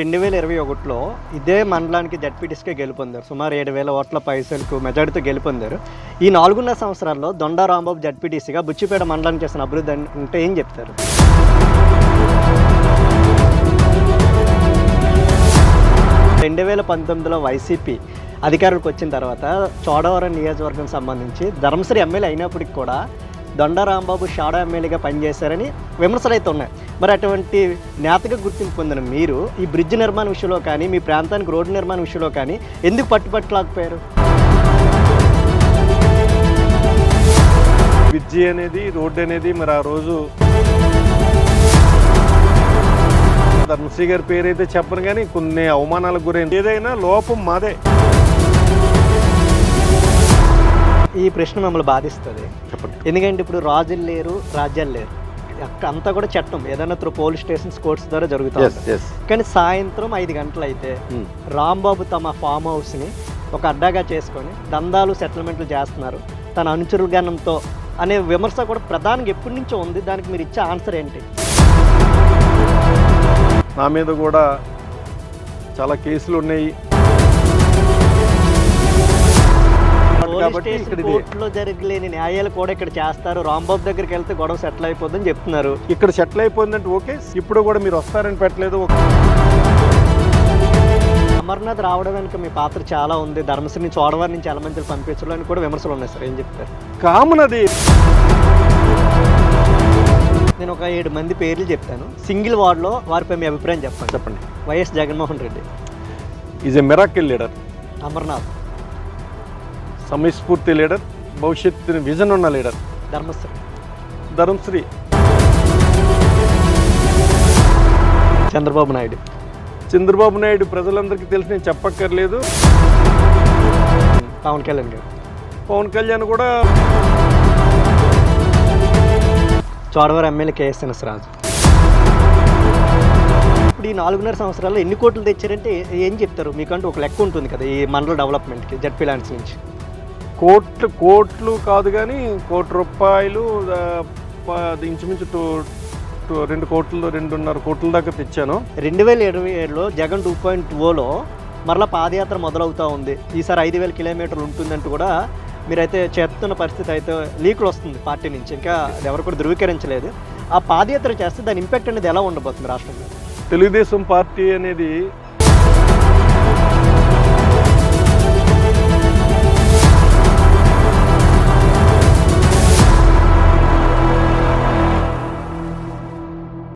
రెండు వేల ఇరవై ఒకటిలో ఇదే మండలానికి జడ్పీటీస్కే గెలుపొందారు. సుమారు ఏడు వేల ఓట్ల పైసలకు మెజార్టీతో గెలుపొందారు. ఈ నాలుగున్నర సంవత్సరాల్లో దొండా రాంబాబు జడ్పీటీసీగా బుచ్చిపేట మండలానికి చేసిన అభివృద్ధి అంటే ఏం చెప్తారు? రెండు వేల పంతొమ్మిదిలో వైసీపీ అధికారులకు వచ్చిన తర్వాత చోడవరం నియోజకవర్గం సంబంధించి ధర్మశ్రీ ఎమ్మెల్యే అయినప్పటికి కూడా దొండ రాంబాబు షాడో ఎమ్మెల్యేగా పనిచేశారని విమర్శలు అయితే ఉన్నాయి. మరి అటువంటి నేతగా గుర్తింపు పొందిన మీరు ఈ బ్రిడ్జ్ నిర్మాణ విషయంలో కానీ మీ ప్రాంతానికి రోడ్డు నిర్మాణ విషయంలో కానీ ఎందుకు పట్టుపట్టలేకపోయారు బ్రిడ్జి అనేది రోడ్డు అనేది మరి ఆ రోజు ధర్మశ్రీ గారి పేరు అయితే చెప్పను కానీ కొన్ని అవమానాలకు గురైంది. ఏదైనా లోపం మాదే. ఈ ప్రశ్న మమ్మల్ని బాధిస్తుంది. ఎందుకంటే ఇప్పుడు రాజులు లేరు రాజ్యాలు లేరు. అంతా కూడా చట్టం. ఏదైనా త్రూ పోలీస్ స్టేషన్స్ కోర్ట్స్ ద్వారా జరుగుతూ ఎస్ ఉంటుంది. ఎస్ కానీ సాయంత్రం ఐదు గంటలు అయితే రాంబాబు తమ ఫామ్ హౌస్ని ఒక అడ్డాగా చేసుకొని దందాలు సెటిల్మెంట్లు చేస్తున్నారు. తన అనుచరుల గణంతో అనే విమర్శ కూడా ప్రధానంగా ఎప్పటి నుంచో ఉంది. దానికి మీరు ఇచ్చే ఆన్సర్ ఏంటి? నా మీద కూడా చాలా కేసులు ఉన్నాయి. కాబట్టి ఇక్కడ కోర్టులో జరగలేని న్యాయాలు కూడా ఇక్కడ చేస్తారు. రాంబాబు దగ్గరికి వెళ్తే గొడవ సెటిల్ అయిపోద్దని చెప్తున్నారు. ఇక్కడ సెటిల్ అయిపోయిందంటే ఓకే ఇప్పుడు కూడా మీరు వస్తారని పెట్టలేదు. అమర్నాథ్ రావడం వెనుక మీ పాత్ర చాలా ఉంది. ధర్మశ్రీని చోడవారి నుంచి ఎలమంచిలు పంపించడం అని కూడా విమర్శలు ఉన్నాయి సార్. ఏం చెప్తారు? కామన్ అది నేను ఒక ఏడు మంది పేర్లు చెప్తాను సింగిల్ వార్డులో వారిపై మీ అభిప్రాయం చెప్పండి. చెప్పండి. YS Jaganmohan Reddy. Is a miracle leader Amarnath. సమయస్ఫూర్తి లీడర్ భవిష్యత్తు విజన్ ఉన్న లీడర్. ధర్మశ్రీ. ధర్మశ్రీ. చంద్రబాబు నాయుడు. చంద్రబాబు నాయుడు ప్రజలందరికీ తెలిసి నేను చెప్పక్కర్లేదు. పవన్ కళ్యాణ్ గారు. పవన్ కళ్యాణ్ కూడా చోడవరం ఎమ్మెల్యే కేఎస్ఎన్ఎస్ రాజు ఇప్పుడు ఈ నాలుగున్నర సంవత్సరాల్లో ఎన్ని కోట్లు తెచ్చారంటే ఏ- ఏం చెప్తారు? మీకంటూ ఒక లెక్క ఉంటుంది కదా ఈ మండల డెవలప్మెంట్కి జడ్పీ ల్యాండ్స్ నుంచి. కోట్లు కోట్లు కాదు కానీ కోటి రూపాయలు ఇంచుమించు టూ టూ రెండు కోట్లు రెండున్నర కోట్ల దాకా తెచ్చాను. రెండు వేల ఇరవై ఏడులో జగన్ టూ పాయింట్ ఓలో మరలా పాదయాత్ర మొదలవుతూ ఉంది. ఈసారి ఐదు వేల కిలోమీటర్లు ఉంటుందంటూ కూడా మీరైతే చెప్తున్న పరిస్థితి అయితే లీకులు వస్తుంది పార్టీ నుంచి. ఇంకా ఎవరు కూడా ధృవీకరించలేదు. ఆ పాదయాత్ర చేస్తే దాని ఇంపాక్ట్ అనేది ఎలా ఉండబోతుంది రాష్ట్రంలో? తెలుగుదేశం పార్టీ అనేది